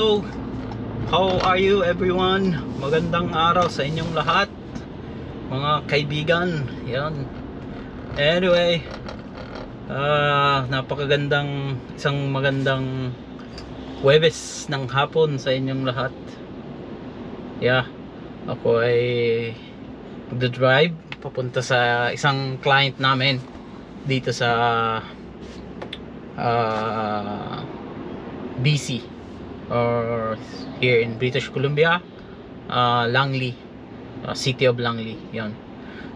Hello! How are you everyone? Magandang araw sa inyong lahat Mga kaibigan. Yan. Anyway ah Napakagandang Isang magandang Webes ng hapon sa inyong lahat. Yeah. Ako ay Magdadrive Papunta sa isang client namin Dito sa ah BC or here in British Columbia uh, Langley uh, City of Langley yon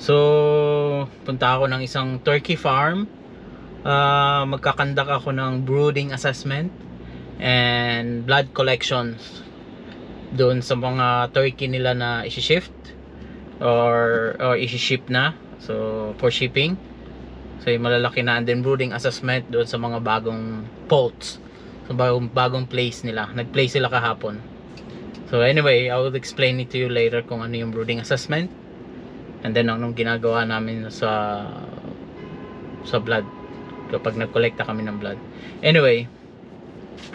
so punta ako ng isang turkey farm. Uh, magkakandak ako ng brooding assessment and blood collections doon sa mga turkey nila na isi-shift or, or isi-ship na. So for shipping. So yung malalaki na and then brooding assessment doon sa mga bagong poults bagong, bagong place nila. Nag-play sila kahapon. So anyway, I will explain it to you later kung ano yung brooding assessment. And then anong ginagawa namin sa sa blood kapag nag-collecta kami ng blood. Anyway,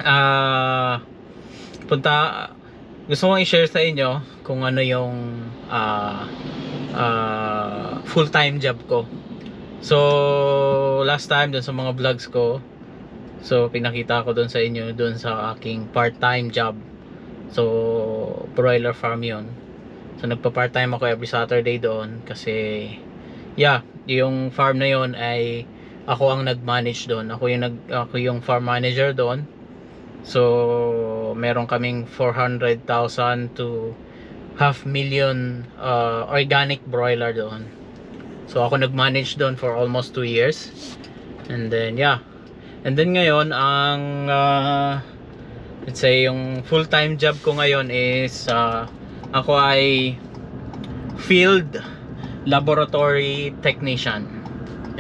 ah punta gusto kong i-share sa inyo kung ano yung ah ah, full-time job ko. So, last time dun sa mga vlogs ko, So, pinakita ko doon sa inyo, doon sa aking part-time job. So, broiler farm yon So, nagpa-part-time ako every Saturday doon kasi, yeah, yung farm na yon ay ako ang nag-manage doon. Ako yung, nag, ako yung farm manager doon. So, meron kaming 400,000 to half million uh, organic broiler doon. So, ako nag-manage doon for almost 2 years. And then, yeah, And then ngayon, ang uh, let's say yung full-time job ko ngayon is uh, ako ay field laboratory technician.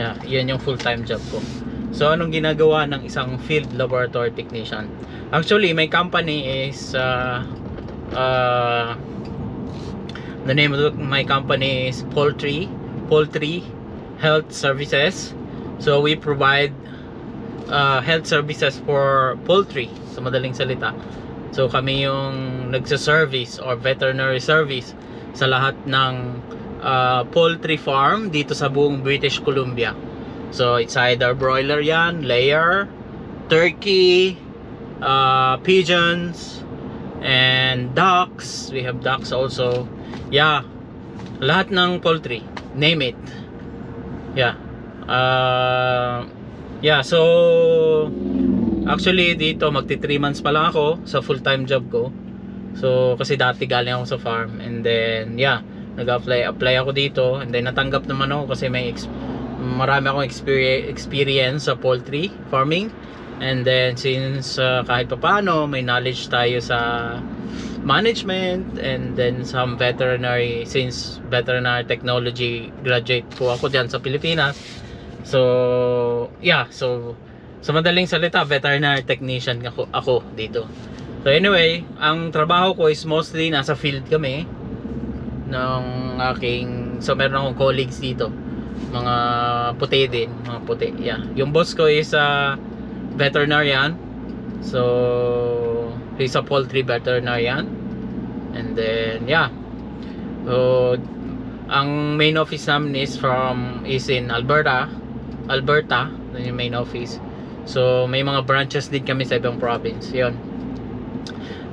Yeah, yan yung full-time job ko. So anong ginagawa ng isang field laboratory technician? Actually, my company is uh, uh, the name of my company is Poultry Poultry Health Services. So we provide uh, health services for poultry sa madaling salita. So kami yung nagsa-service or veterinary service sa lahat ng uh, poultry farm dito sa buong British Columbia. So it's either broiler yan layer turkey uh, pigeons and ducks. We have ducks also. Yeah. Lahat ng poultry. Name it. Yeah. Uh, Yeah, so actually dito magti 3 months pa lang ako sa full-time job ko. So kasi dati galing ako sa farm and then yeah, nag-apply apply ako dito and then natanggap naman ako kasi may ex- marami akong experience experience sa poultry farming. And then since uh, kahit papaano may knowledge tayo sa management and then some veterinary since veterinary technology graduate po ako diyan sa Pilipinas So, yeah. So, sa madaling salita, veterinary technician ako, ako dito. So, anyway, ang trabaho ko is mostly nasa field kami ng aking, so meron akong colleagues dito. Mga puti din, mga puti. Yeah. Yung boss ko is a veterinarian. So, he's a poultry veterinarian. And then, yeah. So, ang main office namin is from is in Alberta Alberta, yun yung main office. So, may mga branches din kami sa ibang province. Yun.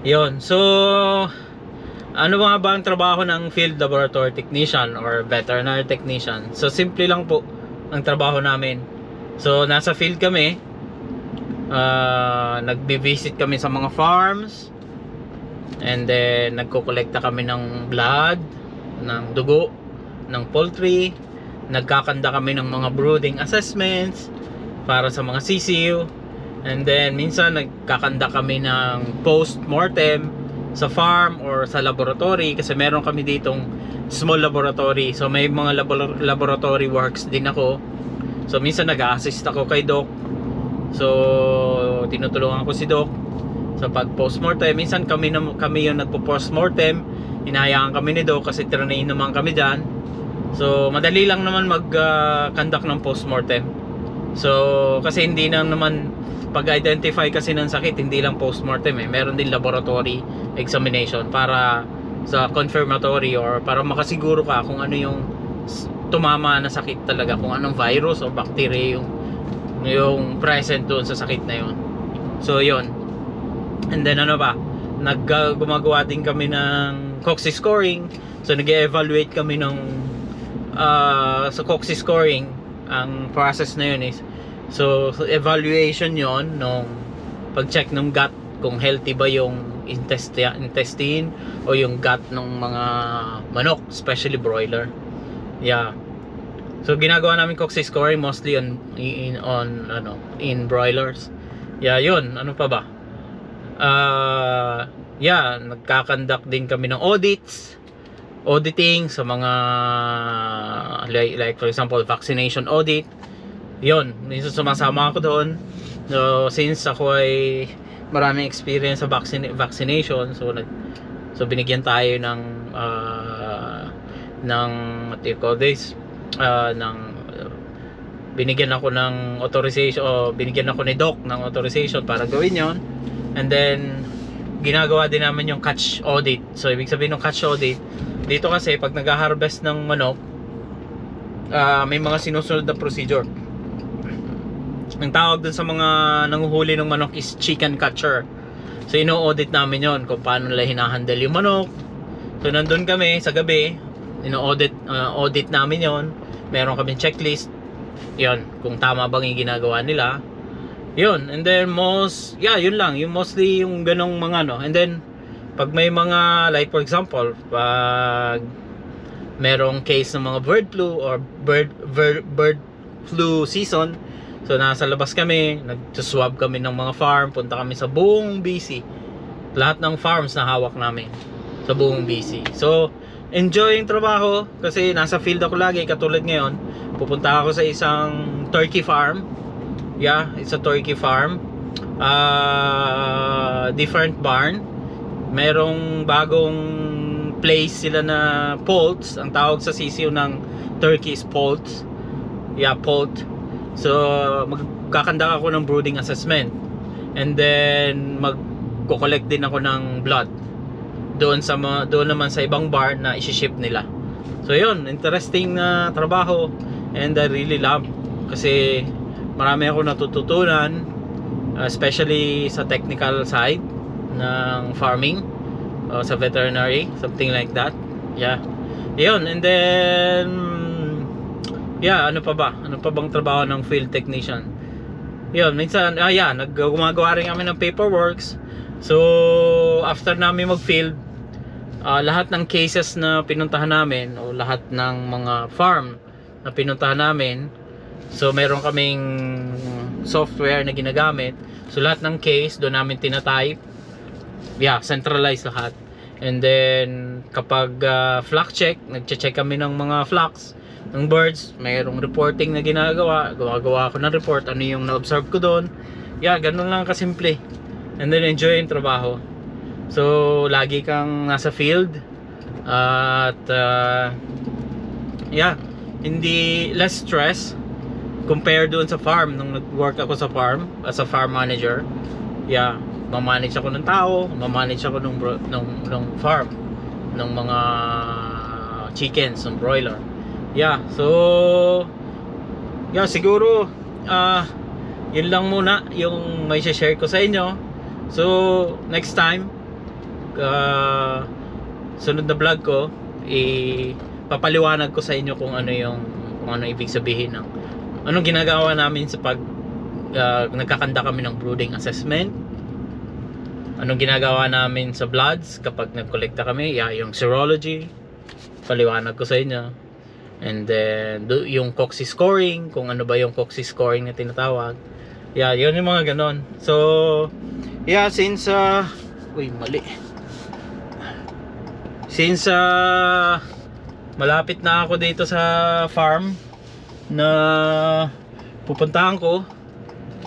Yun. So, ano ba ba ang trabaho ng field laboratory technician or veterinary technician? So, simple lang po ang trabaho namin. So, nasa field kami. Uh, nagbi-visit kami sa mga farms. And then, nagko-collecta kami ng blood, ng dugo, ng poultry, nagkakanda kami ng mga brooding assessments para sa mga sisiw and then minsan nagkakanda kami ng post-mortem sa farm or sa laboratory kasi meron kami ditong small laboratory. So may mga labor- laboratory works din ako. So minsan nag-assist ako kay doc. So tinutulungan ko si doc sa pag postmortem. Minsan kami na, kami yung nagpo postmortem hinahayaan kami ni doc kasi train naman kami diyan So, madali lang naman mag-conduct uh, ng postmortem. So, kasi hindi na naman pag-identify kasi ng sakit, hindi lang postmortem eh. Meron din laboratory examination para sa confirmatory or para makasiguro ka kung ano yung tumama na sakit talaga, kung anong virus o bacteria yung yung present doon sa sakit na yun. So, yun. And then ano ba? Nag gumagawa din kami ng Coxie scoring. So nag-evaluate kami ng uh, sa Coxie scoring. Ang process na yun is so, evaluation yon nung pag-check ng gut kung healthy ba yung intestine, intestine o yung gut ng mga manok, especially broiler. Yeah. So ginagawa namin Coxie scoring mostly on in on ano in broilers. Yeah, yun. Ano pa ba? uh, yeah, nagkakandak din kami ng audits, auditing sa mga like, like for example vaccination audit. Yon, minsan sumasama ako doon. So, since ako ay maraming experience sa vaccine, vaccination, so nag so binigyan tayo ng uh, ng what do you call this? Uh, ng binigyan ako ng authorization o binigyan ako ni doc ng authorization para gawin yon and then ginagawa din namin yung catch audit. So ibig sabihin ng catch audit dito kasi pag nag-harvest ng manok ah, may mga sinusunod na procedure. Ang tawag dun sa mga nanguhuli ng manok is chicken catcher. So ino-audit namin yon kung paano nila hinahandle yung manok. So nandun kami sa gabi ino-audit ah, audit namin yon meron kaming checklist. Yon kung tama bang yung ginagawa nila yun and then most yeah yun lang yung mostly yung ganong mga no and then pag may mga like for example pag merong case ng mga bird flu or bird bird, bird flu season so nasa labas kami nag-swab kami ng mga farm punta kami sa buong BC lahat ng farms na hawak namin sa buong BC so enjoy yung trabaho kasi nasa field ako lagi katulad ngayon. Pupunta ako sa isang turkey farm yeah it's a turkey farm. Uh, different barn. Merong bagong place sila na poults. Ang tawag sa sisiw ng turkey is poults. Yeah poult. So magkakanda ako ng brooding assessment. And then magko-collect din ako ng blood doon sa doon naman sa ibang bar na i-ship nila. So yun interesting na trabaho. And I really love. Kasi marami ako natututunan especially sa technical side ng farming uh, sa veterinary something like that. Yeah. Yun and then yeah ano pa ba? Ano pa bang trabaho ng field technician? Yun minsan ah yeah nag gumagawa rin kami ng paperworks. So after namin mag field uh, lahat ng cases na pinuntahan namin o lahat ng mga farm na pinuntahan namin so meron kaming software na ginagamit. So lahat ng case doon namin tinatype. Yeah centralized lahat. And then kapag uh, flock check nagche-check kami ng mga flocks ng birds mayroong reporting na ginagawa. Gumagawa ako ng report ano yung na-observe ko doon. Yeah ganun lang kasimple. And then enjoy yung trabaho. So lagi kang nasa field. At uh, yeah hindi less stress compare doon sa farm nung nag-work ako sa farm as a farm manager yeah mamanage ako ng tao mamanage ako ng, bro- ng, ng farm ng mga chickens ng broiler. Yeah so yeah siguro ah yun lang muna yung may share ko sa inyo. So next time ah, sunod na vlog ko ipapaliwanag ko sa inyo kung ano yung kung ano ibig sabihin ng anong ginagawa namin sa pag ah, nagkakanda kami ng brooding assessment? Anong ginagawa namin sa bloods kapag nagkolekta kami? Yeah, yung serology. Paliwanag ko sa inyo. And then yung Coxie scoring kung ano ba yung Coxie scoring na tinatawag. Yeah yun yung mga ganon. So yeah since uh, uy mali. Since uh, malapit na ako dito sa farm na pupuntahan ko.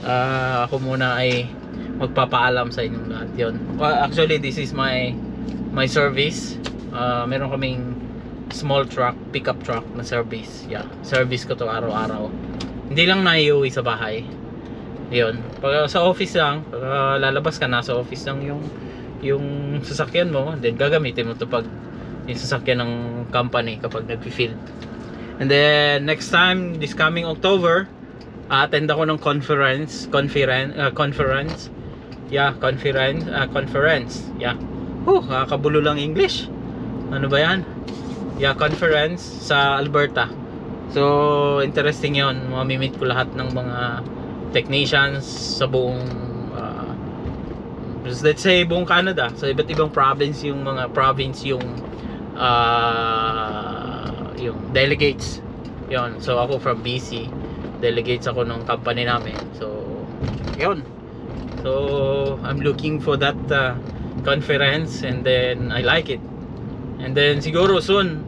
Ah, ako muna ay magpapaalam sa inyong lahat. Yun. Well, actually this is my my service. Ah, meron kaming small truck pickup truck na service. Yeah. Service ko to araw-araw. Hindi lang naiuwi sa bahay. Yun. Pag sa office lang, pag ah, lalabas ka, nasa office lang yung yung sasakyan mo, then gagamitin mo to pag yung sasakyan ng company kapag nag-field. And then next time, this coming October, attend ako ng conference, conference, uh, conference. Yeah, conference, uh, conference. Yeah. Huh, kakabulo lang English. Ano ba 'yan? Yeah, conference sa Alberta. So, interesting 'yon. Mamimit ko lahat ng mga technicians sa buong uh, let's say buong Canada. So, iba't ibang province yung mga province yung uh, yung delegates. Yon. So, ako from BC. Delegates ako ng company namin. So, yon. So, I'm looking for that uh, conference and then I like it. And then siguro soon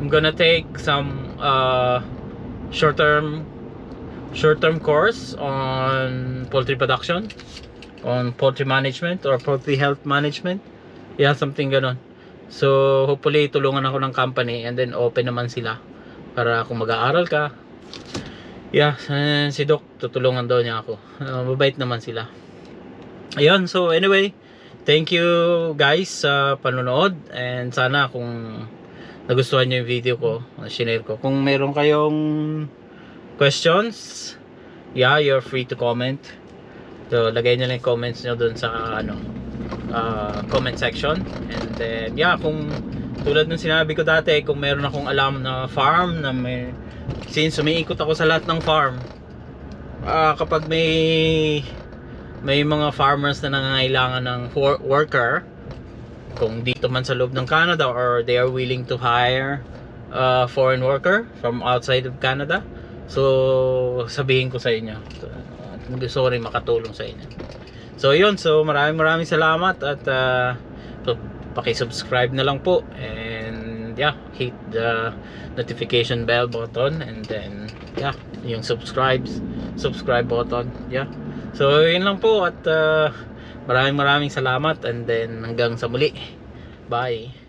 I'm gonna take some uh, short-term short-term course on poultry production, on poultry management or poultry health management. Yeah, something ganon. So, hopefully tulungan ako ng company and then open naman sila para kung mag-aaral ka. Yeah, si Doc tutulungan daw niya ako. Uh, mabait naman sila. Ayun, so anyway, thank you guys sa panonood and sana kung nagustuhan niyo yung video ko, shinare ko. Kung meron kayong questions, yeah, you're free to comment. So, lagay niyo lang yung comments niyo dun sa ano, uh, comment section. And then, yeah, kung tulad ng sinabi ko dati, kung meron akong alam na farm na may since umiikot ako sa lahat ng farm, ah, kapag may may mga farmers na nangangailangan ng for- worker kung dito man sa loob ng Canada or they are willing to hire a foreign worker from outside of Canada so sabihin ko sa inyo at gusto ko rin makatulong sa inyo so yun so maraming maraming salamat at uh, paki-subscribe na lang po and yeah hit the notification bell button and then yeah yung subscribes subscribe button yeah So, yun lang po at uh, maraming maraming salamat and then hanggang sa muli. Bye.